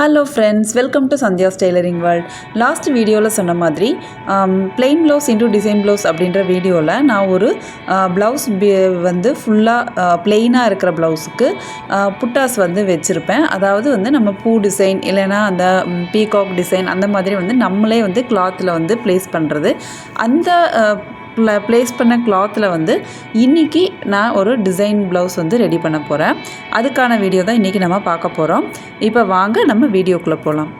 Hello friends welcome to Sandhya's tailoring world last வீடியோவில் சொன்ன மாதிரி plain blouse into design blouse அப்படின்ற வீடியோவில் நான் ஒரு uh, ப்ளவுஸ் வந்து ஃபுல்லாக பிளெயினாக uh, இருக்கிற ப்ளவுஸுக்கு uh, புட்டாஸ் வந்து வச்சுருப்பேன். அதாவது வந்து நம்ம பூ டிசைன் இல்லைனா அந்த um, பீகாக் டிசைன் அந்த மாதிரி வந்து நம்மளே வந்து கிளாத்தில் வந்து ப்ளேஸ் பண்ணுறது அந்த ப்ளேஸ் பண்ண கிளாத்தில் வந்து இன்றைக்கி நான் ஒரு டிசைன் ப்ளவுஸ் வந்து ரெடி பண்ண போகிறேன் அதுக்கான வீடியோ தான் இன்றைக்கி நம்ம பார்க்க போகிறோம் இப்போ வாங்க நம்ம வீடியோக்குள்ளே போகலாம்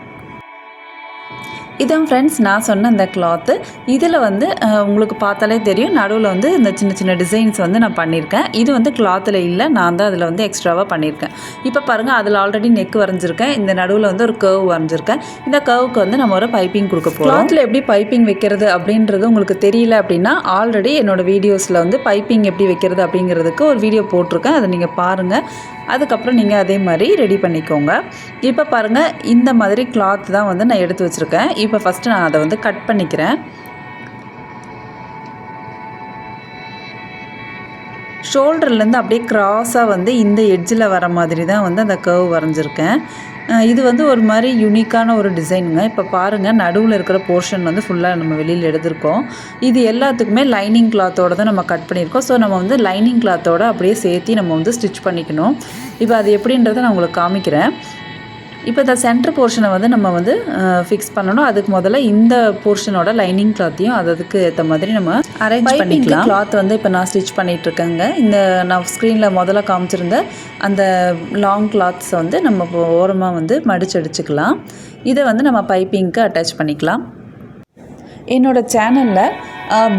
இதான் ஃப்ரெண்ட்ஸ் நான் சொன்ன அந்த கிளாத்து இதில் வந்து உங்களுக்கு பார்த்தாலே தெரியும் நடுவில் வந்து இந்த சின்ன சின்ன டிசைன்ஸ் வந்து நான் பண்ணியிருக்கேன். இது வந்து கிளாத்தில் இல்லை நான் தான் அதில் வந்து எக்ஸ்ட்ராவாக பண்ணியிருக்கேன். இப்போ பாருங்கள் அதில் ஆல்ரெடி நெக் வரைஞ்சிருக்கேன். இந்த நடுவில் வந்து ஒரு கர்வ் வரைஞ்சிருக்கேன். இந்த கர்வுக்கு வந்து நம்ம ஒரு பைப்பிங் கொடுக்க போகிறோம் கிளாத்தில் எப்படி பைப்பிங் வைக்கிறது அப்படின்றது உங்களுக்கு தெரியல அப்படின்னா ஆல்ரெடி என்னோட வீடியோஸில் வந்து பைப்பிங் எப்படி வைக்கிறது அப்படிங்கிறதுக்கு ஒரு வீடியோ போட்டிருக்கேன். அதை நீங்கள் பாருங்கள் அதுக்கப்புறம் நீங்கள் அதே மாதிரி ரெடி பண்ணிக்கோங்க. இப்போ பாருங்கள் இந்த மாதிரி கிளாத் தான் வந்து நான் எடுத்து வச்சுருக்கேன். இப்போ ஃபஸ்ட்டு நான் அதை வந்து கட் பண்ணிக்கிறேன். ஷோல்டர்லேருந்து அப்படியே க்ராஸாக வந்து இந்த எட்ஜில் வர மாதிரி தான் வந்து அந்த கர்வ் வரைஞ்சிருக்கேன். இது வந்து ஒரு மாதிரி யூனிக்கான ஒரு டிசைனுங்க இப்போ பாருங்கள் நடுவில் இருக்கிற போர்ஷன் வந்து ஃபுல்லாக நம்ம வெளியில் எடுத்திருக்கோம். இது எல்லாத்துக்குமே லைனிங் கிளாத்தோட தான் நம்ம கட் பண்ணியிருக்கோம். ஸோ நம்ம வந்து லைனிங் கிளாத்தோட அப்படியே சேர்த்து நம்ம வந்து ஸ்டிச் பண்ணிக்கணும். இப்போ அது எப்படின்றத நான் உங்களுக்கு காமிக்கிறேன். இப்போ இந்த சென்டர் போர்ஷனை வந்து நம்ம வந்து ஃபிக்ஸ் பண்ணணும். அதுக்கு முதல்ல இந்த போர்ஷனோட லைனிங் கிளாத்தையும் அது அதுக்கு ஏற்ற மாதிரி நம்ம அரேஞ்ச் பண்ணிக்கலாம். கிளாத் வந்து இப்போ நான் ஸ்டிச் பண்ணிட்டு இருக்கேங்க இந்த நான் ஸ்க்ரீனில் முதல்ல காமிச்சிருந்த அந்த லாங் கிளாத்ஸை வந்து நம்ம ஓரமாக வந்து மடிச்சு அடிச்சுக்கலாம் இதை வந்து நம்ம பைப்பிங்க்கு அட்டாச் பண்ணிக்கலாம். என்னோடய சேனலில்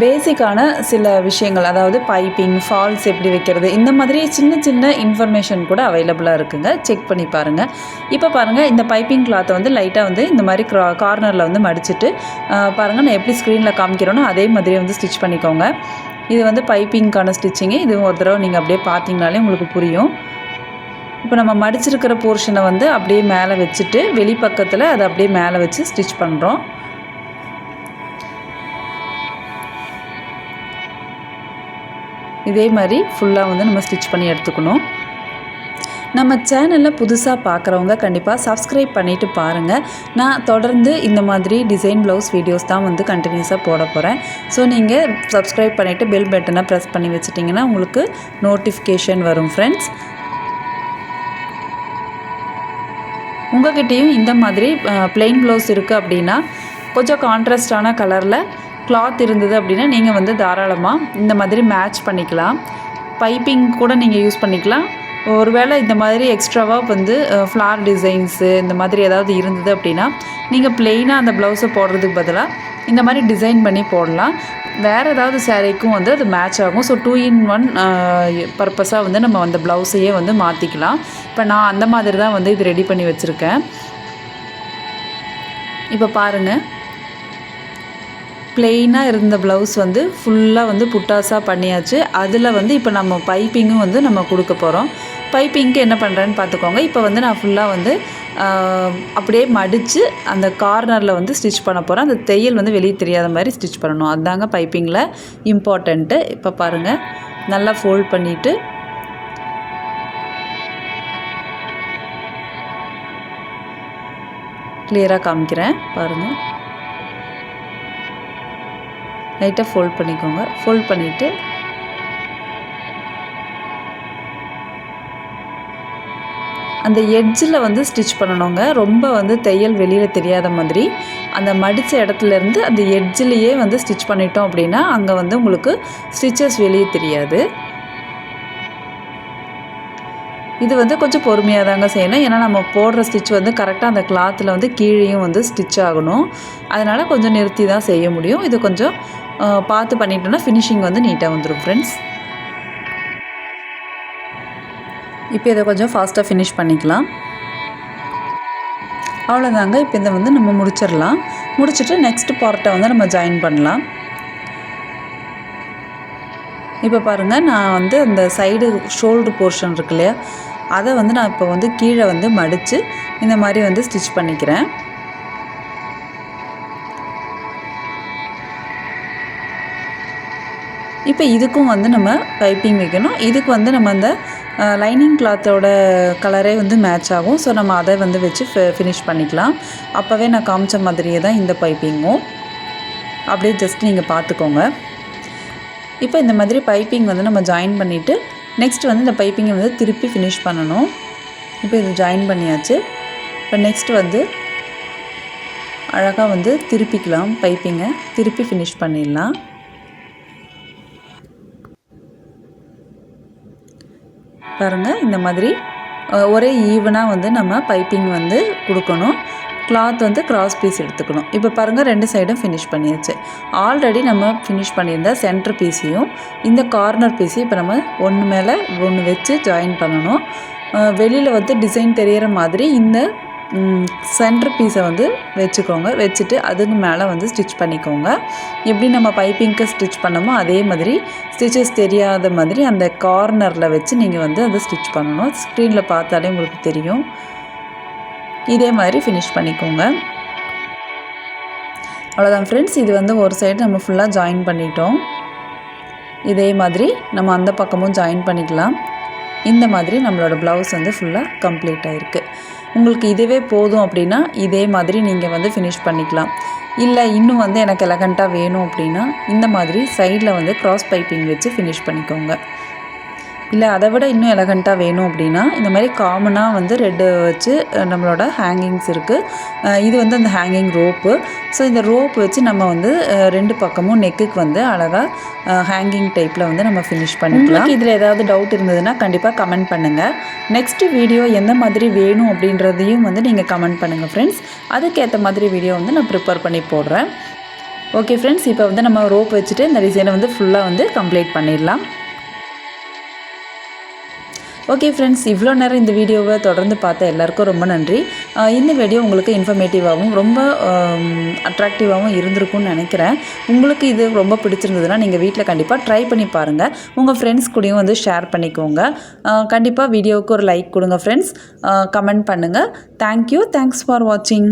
பேசிக்கான சில விஷயங்கள் அதாவது பைப்பிங் ஃபால்ஸ் எப்படி வைக்கிறது இந்த மாதிரி சின்ன சின்ன இன்ஃபர்மேஷன் கூட அவைலபிளாக இருக்குங்க. செக் பண்ணி பாருங்கள் இப்போ பாருங்கள் இந்த பைப்பிங் கிளாத்தை வந்து லைட்டாக வந்து இந்த மாதிரி க்ரா கார்னரில் வந்து மடிச்சுட்டு பாருங்கள் நான் எப்படி ஸ்க்ரீனில் காமிக்கிறேனோ அதே மாதிரியே வந்து ஸ்டிச் பண்ணிக்கோங்க. இது வந்து பைப்பிங்க்கான ஸ்டிச்சிங்கு இதுவும் ஒரு தடவை நீங்கள் அப்படியே பார்த்தீங்கனாலே உங்களுக்கு புரியும். இப்போ நம்ம மடிச்சிருக்கிற போர்ஷனை வந்து அப்படியே மேலே வச்சுட்டு வெளிப்பக்கத்தில் அதை அப்படியே மேலே வச்சு ஸ்டிச் பண்ணுறோம் இதே மாதிரி ஃபுல்லாக வந்து நம்ம ஸ்டிச் பண்ணி எடுத்துக்கணும். நம்ம சேனலில் புதுசாக பார்க்குறவங்க கண்டிப்பாக சப்ஸ்கிரைப் பண்ணிவிட்டு பாருங்கள் நான் தொடர்ந்து இந்த மாதிரி டிசைன் ப்ளவுஸ் வீடியோஸ் தான் வந்து கண்டினியூஸாக போட போகிறேன் ஸோ நீங்கள் சப்ஸ்கிரைப் பண்ணிவிட்டு பெல் பட்டனை ப்ரெஸ் பண்ணி வச்சிட்டிங்கன்னா உங்களுக்கு நோட்டிஃபிகேஷன் வரும் ஃப்ரெண்ட்ஸ் உங்ககிட்டயும் இந்த மாதிரி plain ப்ளவுஸ் இருக்குது அப்படின்னா கொஞ்சம் கான்ட்ராஸ்டான கலரில் கிளாத் இருந்தது அப்படின்னா நீங்கள் வந்து தாராளமாக இந்த மாதிரி மேட்ச் பண்ணிக்கலாம். பைப்பிங் கூட நீங்கள் யூஸ் பண்ணிக்கலாம். ஒருவேளை இந்த மாதிரி எக்ஸ்ட்ராவாக வந்து ஃப்ளார் டிசைன்ஸு இந்த மாதிரி ஏதாவது இருந்தது அப்படின்னா நீங்கள் பிளெயினாக அந்த ப்ளவுஸை போடுறதுக்கு பதிலாக இந்த மாதிரி டிசைன் பண்ணி போடலாம். வேறு ஏதாவது சேரீக்கும் வந்து அது மேட்ச் ஆகும். ஸோ டூ இன் ஒன் பர்பஸாக வந்து நம்ம அந்த ப்ளவுஸையே வந்து மாற்றிக்கலாம் இப்போ நான் அந்த மாதிரி தான் வந்து இது ரெடி பண்ணி வச்சுருக்கேன். இப்போ பாருங்கள் பிளெயினாக இருந்த ப்ளவுஸ் வந்து ஃபுல்லாக வந்து புட்டாஸாக பண்ணியாச்சு. அதில் வந்து இப்போ நம்ம பைப்பிங்கும் வந்து நம்ம கொடுக்க போகிறோம் பைப்பிங்க்கு என்ன பண்ணுறேன்னு பார்த்துக்கோங்க. இப்போ வந்து நான் ஃபுல்லாக வந்து அப்படியே மடித்து அந்த கார்னரில் வந்து ஸ்டிச் பண்ண போகிறேன் அந்த தையல் வந்து வெளியே தெரியாத மாதிரி ஸ்டிச் பண்ணணும். அதுதாங்க பைப்பிங்கில் இம்பார்ட்டண்ட்டு இப்போ பாருங்கள் நல்லா ஃபோல்ட் பண்ணிவிட்டு கிளியராக காமிக்கிறேன். பாருங்கள் லைட்டாக ஃபோல்ட் பண்ணிக்கோங்க. ஃபோல்ட் பண்ணிவிட்டு அந்த எட்ஜில் வந்து ஸ்டிச் பண்ணணுங்க. ரொம்ப வந்து தையல் வெளியில் தெரியாத மாதிரி. அந்த மடித்த இடத்துலேருந்து அந்த எட்ஜிலேயே வந்து ஸ்டிச் பண்ணிட்டோம் அப்படின்னா அங்கே வந்து உங்களுக்கு ஸ்டிச்சஸ் வெளியே தெரியாது. இது வந்து கொஞ்சம் பொறுமையாக தாங்க செய்யணும். ஏன்னா நம்ம போடுற ஸ்டிச் வந்து கரெக்டாக அந்த கிளாத்தில் வந்து கீழேயும் வந்து ஸ்டிச் ஆகணும். அதனால் கொஞ்சம் நிறுத்தி தான் செய்ய முடியும். இது கொஞ்சம் பார்த்து பண்ணிட்டோம்னா ஃபினிஷிங் வந்து நீட்டாக வந்துடும் ஃப்ரெண்ட்ஸ் இப்போ இதை கொஞ்சம் ஃபாஸ்ட்டாக ஃபினிஷ் பண்ணிக்கலாம். அவ்வளோதாங்க இப்போ இதை வந்து நம்ம முடிச்சிடலாம். முடிச்சுட்டு நெக்ஸ்ட் பார்ட்டை வந்து நம்ம ஜாயின் பண்ணலாம். இப்போ பாருங்கள் நான் வந்து அந்த சைடு ஷோல்டர் போர்ஷன் இருக்கு இல்லையா அதை வந்து நான் இப்போ வந்து கீழே வந்து மடித்து இந்த மாதிரி வந்து ஸ்டிச் பண்ணிக்கிறேன். இப்போ இதுக்கும் வந்து நம்ம பைப்பிங் வைக்கணும். இதுக்கு வந்து நம்ம அந்த லைனிங் கிளாத்தோட கலரே வந்து மேட்ச் ஆகும். ஸோ நம்ம அதை வந்து வச்சு ஃபினிஷ் பண்ணிக்கலாம். அப்போவே நான் காமிச்ச மாதிரியே தான் இந்த பைப்பிங்கும் அப்படியே ஜஸ்ட் நீங்கள் பார்த்துக்கோங்க. இப்போ இந்த மாதிரி பைப்பிங் வந்து நம்ம ஜாயின் பண்ணிவிட்டு நெக்ஸ்ட் வந்து இந்த பைப்பிங்கை வந்து திருப்பி ஃபினிஷ் பண்ணணும். இப்போ இது ஜாயின் பண்ணியாச்சு. இப்போ நெக்ஸ்ட் வந்து அழகாக வந்து திருப்பிக்கலாம் பைப்பிங்கை திருப்பி ஃபினிஷ் பண்ணிடலாம். பாருங்கள் இந்த மாதிரி ஒரே ஈவனாக வந்து நம்ம பைப்பிங் வந்து கொடுக்கணும். கிளாத் வந்து கிராஸ் பீஸ் எடுத்துக்கணும். இப்போ பாருங்கள் ரெண்டு சைடும் ஃபினிஷ் பண்ணியாச்சு. ஆல்ரெடி நம்ம ஃபினிஷ் பண்ணியிருந்த சென்டர் பீஸையும் இந்த கார்னர் பீஸையும் இப்போ நம்ம ஒன்று மேலே ஒன்று வச்சு ஜாயின் பண்ணணும். வெளியில் வந்து டிசைன் தெரிகிற மாதிரி இந்த சென்டர் பீஸை வந்து வச்சுக்கோங்க. வச்சுட்டு அதுக்கு மேலே வந்து ஸ்டிச் பண்ணிக்கோங்க. எப்படி நம்ம பைப்பிங்க்கு ஸ்டிச் பண்ணமோ அதே மாதிரி ஸ்டிச்சஸ் தெரியாத மாதிரி அந்த கார்னரில் வச்சு நீங்கள் வந்து அதை ஸ்டிச் பண்ணணும். ஸ்க்ரீனில் பார்த்தாலே உங்களுக்கு தெரியும். இதே மாதிரி ஃபினிஷ் பண்ணிக்கோங்க. அவ்வளோதான் ஃப்ரெண்ட்ஸ் இது வந்து ஒரு சைடு நம்ம ஃபுல்லாக ஜாயின் பண்ணிட்டோம். இதே மாதிரி நம்ம அந்த பக்கமும் ஜாயின் பண்ணிக்கலாம். இந்த மாதிரி நம்மளோட ப்ளவுஸ் வந்து ஃபுல்லாக கம்ப்ளீட் ஆகிருக்கு உங்களுக்கு இதுவே போதும் அப்படின்னா இதே மாதிரி நீங்கள் வந்து ஃபினிஷ் பண்ணிக்கலாம். இல்லை இன்னும் வந்து எனக்கு எலகண்ட்டாக வேணும் அப்படின்னா இந்த மாதிரி சைடில் வந்து க்ராஸ் பைப்பிங் வச்சு ஃபினிஷ் பண்ணிக்கோங்க. இல்லை அதை விட இன்னும் எலகண்ட்டாக வேணும் அப்படின்னா இந்த மாதிரி காமனாக வந்து ரெட்டு வச்சு நம்மளோட ஹேங்கிங்ஸ் இருக்குது இது வந்து அந்த ஹேங்கிங் ரோப்பு ஸோ இந்த ரோப் வச்சு நம்ம வந்து ரெண்டு பக்கமும் நெக்குக்கு வந்து அழகாக ஹேங்கிங் டைப்பில் வந்து நம்ம ஃபினிஷ் பண்ணிக்கலாம். இதில் ஏதாவது டவுட் இருந்ததுன்னா கண்டிப்பாக கமெண்ட் பண்ணுங்கள் நெக்ஸ்ட் வீடியோ எந்த மாதிரி வேணும் அப்படின்றதையும் வந்து நீங்கள் கமெண்ட் பண்ணுங்கள் ஃப்ரெண்ட்ஸ் அதுக்கேற்ற மாதிரி வீடியோ வந்து நான் ப்ரிப்பேர் பண்ணி போடுறேன். ஓகே ஃப்ரெண்ட்ஸ் இப்போ வந்து நம்ம ரோப் வச்சுட்டு இந்த டிசைனை வந்து ஃபுல்லாக வந்து கம்ப்ளீட் பண்ணிடலாம். ஓகே ஃப்ரெண்ட்ஸ் இவ்வளோ நேரம் இந்த வீடியோவை தொடர்ந்து பார்த்த எல்லாருக்கும் ரொம்ப நன்றி. இந்த வீடியோ உங்களுக்கு இன்ஃபர்மேட்டிவாகவும் ரொம்ப அட்ராக்டிவாகவும் இருந்திருக்கும்னு நினைக்கிறேன். உங்களுக்கு இது ரொம்ப பிடிச்சிருந்ததுன்னா நீங்கள் வீட்டில் கண்டிப்பாக ட்ரை பண்ணி பாருங்கள் உங்கள் ஃப்ரெண்ட்ஸ் கூடயும் வந்து ஷேர் பண்ணிக்கோங்க. கண்டிப்பாக வீடியோவுக்கு ஒரு லைக் கொடுங்க ஃப்ரெண்ட்ஸ் கமெண்ட் பண்ணுங்கள் தேங்க்யூ தேங்க்ஸ் ஃபார் வாட்சிங்